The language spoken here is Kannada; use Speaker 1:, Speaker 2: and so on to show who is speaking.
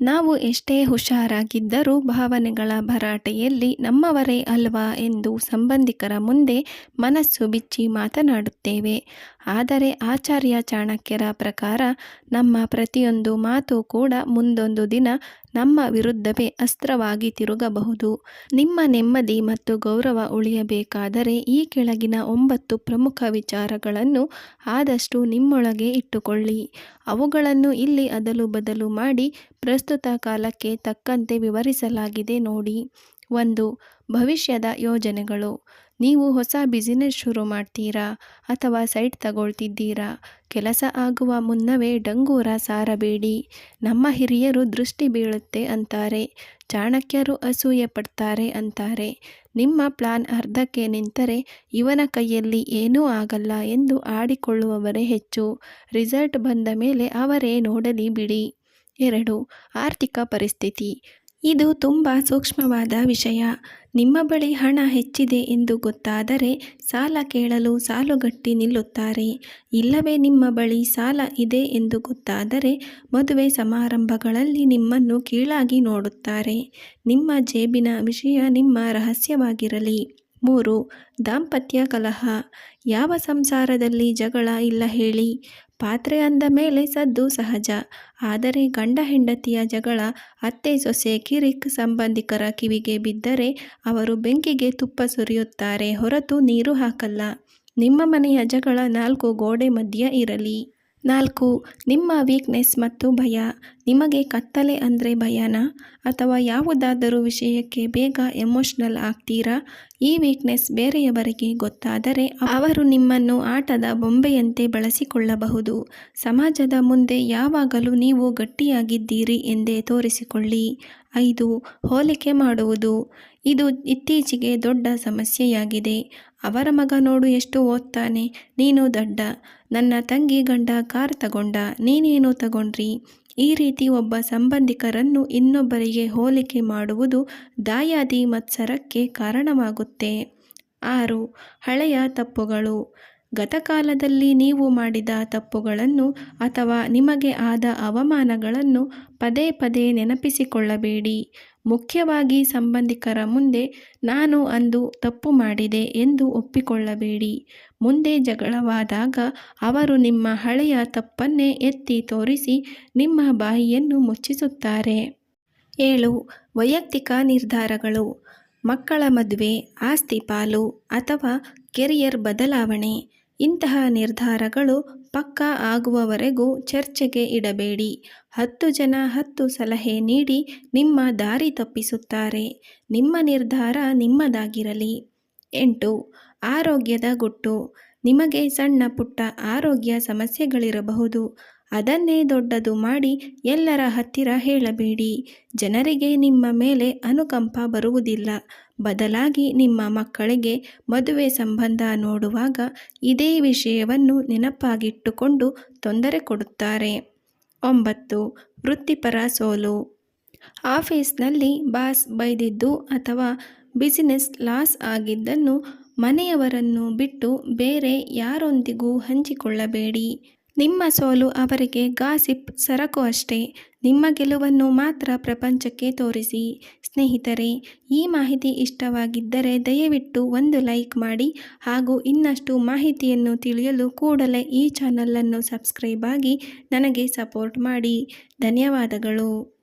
Speaker 1: ನಾವು ಎಷ್ಟೇ ಹುಷಾರಾಗಿದ್ದರೂ ಭಾವನೆಗಳ ಭರಾಟೆಯಲ್ಲಿ ನಮ್ಮವರೇ ಅಲ್ವಾ ಎಂದು ಸಂಬಂಧಿಕರ ಮುಂದೆ ಮನಸ್ಸು ಬಿಚ್ಚಿ ಮಾತನಾಡುತ್ತೇವೆ. ಆದರೆ ಆಚಾರ್ಯ ಚಾಣಕ್ಯರ ಪ್ರಕಾರ ನಮ್ಮ ಪ್ರತಿಯೊಂದು ಮಾತು ಕೂಡ ಮುಂದೊಂದು ದಿನ ನಮ್ಮ ವಿರುದ್ಧವೇ ಅಸ್ತ್ರವಾಗಿ ತಿರುಗಬಹುದು. ನಿಮ್ಮ ನೆಮ್ಮದಿ ಮತ್ತು ಗೌರವ ಉಳಿಯಬೇಕಾದರೆ ಈ ಕೆಳಗಿನ ಒಂಬತ್ತು ಪ್ರಮುಖ ವಿಚಾರಗಳನ್ನು ಆದಷ್ಟು ನಿಮ್ಮೊಳಗೆ ಇಟ್ಟುಕೊಳ್ಳಿ. ಅವುಗಳನ್ನು ಇಲ್ಲಿ ಅದಲು ಬದಲು ಮಾಡಿ ಪ್ರಸ್ತುತ ಕಾಲಕ್ಕೆ ತಕ್ಕಂತೆ ವಿವರಿಸಲಾಗಿದೆ ನೋಡಿ. ಒಂದು, ಭವಿಷ್ಯದ ಯೋಜನೆಗಳು. ನೀವು ಹೊಸ ಬಿಸಿನೆಸ್ ಶುರು ಮಾಡ್ತೀರಾ ಅಥವಾ ಸೈಟ್ ತಗೊಳ್ತಿದ್ದೀರಾ? ಕೆಲಸ ಆಗುವ ಮುನ್ನವೇ ಡಂಗೂರ ಸಾರಬೇಡಿ. ನಮ್ಮ ಹಿರಿಯರು ದೃಷ್ಟಿ ಬೀಳುತ್ತೆ ಅಂತಾರೆ. ಚಾಣಕ್ಯರು ಅಸೂಯೆ ಪಡ್ತಾರೆ ಅಂತಾರೆ. ನಿಮ್ಮ ಪ್ಲಾನ್ ಅರ್ಧಕ್ಕೆ ನಿಂತರೆ ಇವನ ಕೈಯಲ್ಲಿ ಏನೂ ಆಗಲ್ಲ ಎಂದು ಆಡಿಕೊಳ್ಳುವವರೇ ಹೆಚ್ಚು. ರಿಸಲ್ಟ್ ಬಂದ ಮೇಲೆ ಅವರೇ ನೋಡಲಿ ಬಿಡಿ. ಎರಡು, ಆರ್ಥಿಕ ಪರಿಸ್ಥಿತಿ. ಇದು ತುಂಬ ಸೂಕ್ಷ್ಮವಾದ ವಿಷಯ. ನಿಮ್ಮ ಬಳಿ ಹಣ ಹೆಚ್ಚಿದೆ ಎಂದು ಗೊತ್ತಾದರೆ ಸಾಲ ಕೇಳಲು ಸಾಲುಗಟ್ಟಿ ನಿಲ್ಲುತ್ತಾರೆ. ಇಲ್ಲವೇ ನಿಮ್ಮ ಬಳಿ ಸಾಲ ಇದೆ ಎಂದು ಗೊತ್ತಾದರೆ ಮದುವೆ ಸಮಾರಂಭಗಳಲ್ಲಿ ನಿಮ್ಮನ್ನು ಕೀಳಾಗಿ ನೋಡುತ್ತಾರೆ. ನಿಮ್ಮ ಜೇಬಿನ ವಿಷಯ ನಿಮ್ಮ ರಹಸ್ಯವಾಗಿರಲಿ. ಮೂರು, ದಾಂಪತ್ಯ ಕಲಹ. ಯಾವ ಸಂಸಾರದಲ್ಲಿ ಜಗಳ ಇಲ್ಲ ಹೇಳಿ. ಪಾತ್ರೆ ಅಂದ ಮೇಲೆ ಸದ್ದು ಸಹಜ. ಆದರೆ ಗಂಡ ಹೆಂಡತಿಯ ಜಗಳ, ಅತ್ತೆ ಸೊಸೆ ಕಿರಿಕ್ ಸಂಬಂಧಿಕರ ಕಿವಿಗೆ ಬಿದ್ದರೆ ಅವರು ಬೆಂಕಿಗೆ ತುಪ್ಪ ಸುರಿಯುತ್ತಾರೆ, ಹೊರತು ನೀರು ಹಾಕಲ್ಲ. ನಿಮ್ಮ ಮನೆಯ ಜಗಳ ನಾಲ್ಕು ಗೋಡೆ ಮಧ್ಯ ಇರಲಿ. ನಾಲ್ಕು, ನಿಮ್ಮ ವೀಕ್ನೆಸ್ ಮತ್ತು ಭಯ. ನಿಮಗೆ ಕತ್ತಲೆ ಅಂದರೆ ಭಯನಾ? ಅಥವಾ ಯಾವುದಾದರೂ ವಿಷಯಕ್ಕೆ ಬೇಗ ಎಮೋಷ್ನಲ್ ಆಗ್ತೀರಾ? ಈ ವೀಕ್ನೆಸ್ ಬೇರೆಯವರಿಗೆ ಗೊತ್ತಾದರೆ ಅವರು ನಿಮ್ಮನ್ನು ಆಟದ ಬೊಂಬೆಯಂತೆ ಬಳಸಿಕೊಳ್ಳಬಹುದು. ಸಮಾಜದ ಮುಂದೆ ಯಾವಾಗಲೂ ನೀವು ಗಟ್ಟಿಯಾಗಿದ್ದೀರಿ ಎಂದೇ ತೋರಿಸಿಕೊಳ್ಳಿ. ಐದು, ಹೋಲಿಕೆ ಮಾಡುವುದು. ಇದು ಇತ್ತೀಚೆಗೆ ದೊಡ್ಡ ಸಮಸ್ಯೆಯಾಗಿದೆ. ಅವರ ಮಗ ನೋಡು ಎಷ್ಟು ಓದ್ತಾನೆ. ನೀನು ದಡ್ಡ. ನನ್ನ ತಂಗಿ ಗಂಡ ಕಾರ್ ತಗೊಂಡ. ನೀನೇನು ತಗೊಂಡ್ರಿ? ಈ ರೀತಿ ಒಬ್ಬ ಸಂಬಂಧಿಕರನ್ನು ಇನ್ನೊಬ್ಬರಿಗೆ ಹೋಲಿಕೆ ಮಾಡುವುದು ದಾಯಾದಿ ಮತ್ಸರಕ್ಕೆ ಕಾರಣವಾಗುತ್ತೆ. ಆರು ಹಳೆಯ ತಪ್ಪುಗಳು. ಗತಕಾಲದಲ್ಲಿ ನೀವು ಮಾಡಿದ ತಪ್ಪುಗಳನ್ನು ಅಥವಾ ನಿಮಗೆ ಆದ ಅವಮಾನಗಳನ್ನು ಪದೇ ಪದೇ ನೆನಪಿಸಿಕೊಳ್ಳಬೇಡಿ. ಮುಖ್ಯವಾಗಿ ಸಂಬಂಧಿಕರ ಮುಂದೆ ನಾನು ಅಂದು ತಪ್ಪು ಮಾಡಿದೆ ಎಂದು ಒಪ್ಪಿಕೊಳ್ಳಬೇಡಿ. ಮುಂದೆ ಜಗಳವಾದಾಗ ಅವರು ನಿಮ್ಮ ಹಳೆಯ ತಪ್ಪನ್ನೇ ಎತ್ತಿ ತೋರಿಸಿ ನಿಮ್ಮ ಬಾಯಿಯನ್ನು ಮುಚ್ಚಿಸುತ್ತಾರೆ. ಏಳು, ವೈಯಕ್ತಿಕ ನಿರ್ಧಾರಗಳು. ಮಕ್ಕಳ ಮದುವೆ, ಆಸ್ತಿ ಪಾಲು ಅಥವಾ ಕೆರಿಯರ್ ಬದಲಾವಣೆ. ಇಂತಹ ನಿರ್ಧಾರಗಳು ಪಕ್ಕಾ ಆಗುವವರೆಗೂ ಚರ್ಚೆಗೆ ಇಡಬೇಡಿ. ಹತ್ತು ಜನ ಹತ್ತು ಸಲಹೆ ನೀಡಿ ನಿಮ್ಮ ದಾರಿ ತಪ್ಪಿಸುತ್ತಾರೆ. ನಿಮ್ಮ ನಿರ್ಧಾರ ನಿಮ್ಮದಾಗಿರಲಿ. ಎಂಟು, ಆರೋಗ್ಯದ ಗುಟ್ಟು. ನಿಮಗೆ ಸಣ್ಣ ಪುಟ್ಟ ಆರೋಗ್ಯ ಸಮಸ್ಯೆಗಳಿರಬಹುದು. ಅದನ್ನೇ ದೊಡ್ಡದು ಮಾಡಿ ಎಲ್ಲರ ಹತ್ತಿರ ಹೇಳಬೇಡಿ. ಜನರಿಗೆ ನಿಮ್ಮ ಮೇಲೆ ಅನುಕಂಪ ಬರುವುದಿಲ್ಲ. ಬದಲಾಗಿ ನಿಮ್ಮ ಮಕ್ಕಳಿಗೆ ಮದುವೆ ಸಂಬಂಧ ನೋಡುವಾಗ ಇದೇ ವಿಷಯವನ್ನು ನೆನಪಾಗಿಟ್ಟುಕೊಂಡು ತೊಂದರೆ ಕೊಡುತ್ತಾರೆ. ಒಂಬತ್ತು, ವೃತ್ತಿಪರ ಸೋಲು. ಆಫೀಸ್ನಲ್ಲಿ ಬಾಸ್ ಬೈದಿದ್ದು ಅಥವಾ ಬಿಸಿನೆಸ್ ಲಾಸ್ ಆಗಿದ್ದನ್ನು ಮನೆಯವರನ್ನು ಬಿಟ್ಟು ಬೇರೆ ಯಾರೊಂದಿಗೂ ಹಂಚಿಕೊಳ್ಳಬೇಡಿ. ನಿಮ್ಮ ಸೋಲು ಅವರಿಗೆ ಗಾಸಿಪ್, ಸರಕು ಅಷ್ಟೇ. ನಿಮ್ಮ ಗೆಲುವನ್ನು ಮಾತ್ರ ಪ್ರಪಂಚಕ್ಕೆ ತೋರಿಸಿ. ಸ್ನೇಹಿತರೆ, ಈ ಮಾಹಿತಿ ಇಷ್ಟವಾಗಿದ್ದರೆ ದಯವಿಟ್ಟು ಒಂದು ಲೈಕ್ ಮಾಡಿ ಹಾಗೂ ಇನ್ನಷ್ಟು ಮಾಹಿತಿಯನ್ನು ತಿಳಿಯಲು ಕೂಡಲೇ ಈ ಚಾನಲನ್ನು ಸಬ್ಸ್ಕ್ರೈಬ್ ಆಗಿ ನನಗೆ ಸಪೋರ್ಟ್ ಮಾಡಿ. ಧನ್ಯವಾದಗಳು.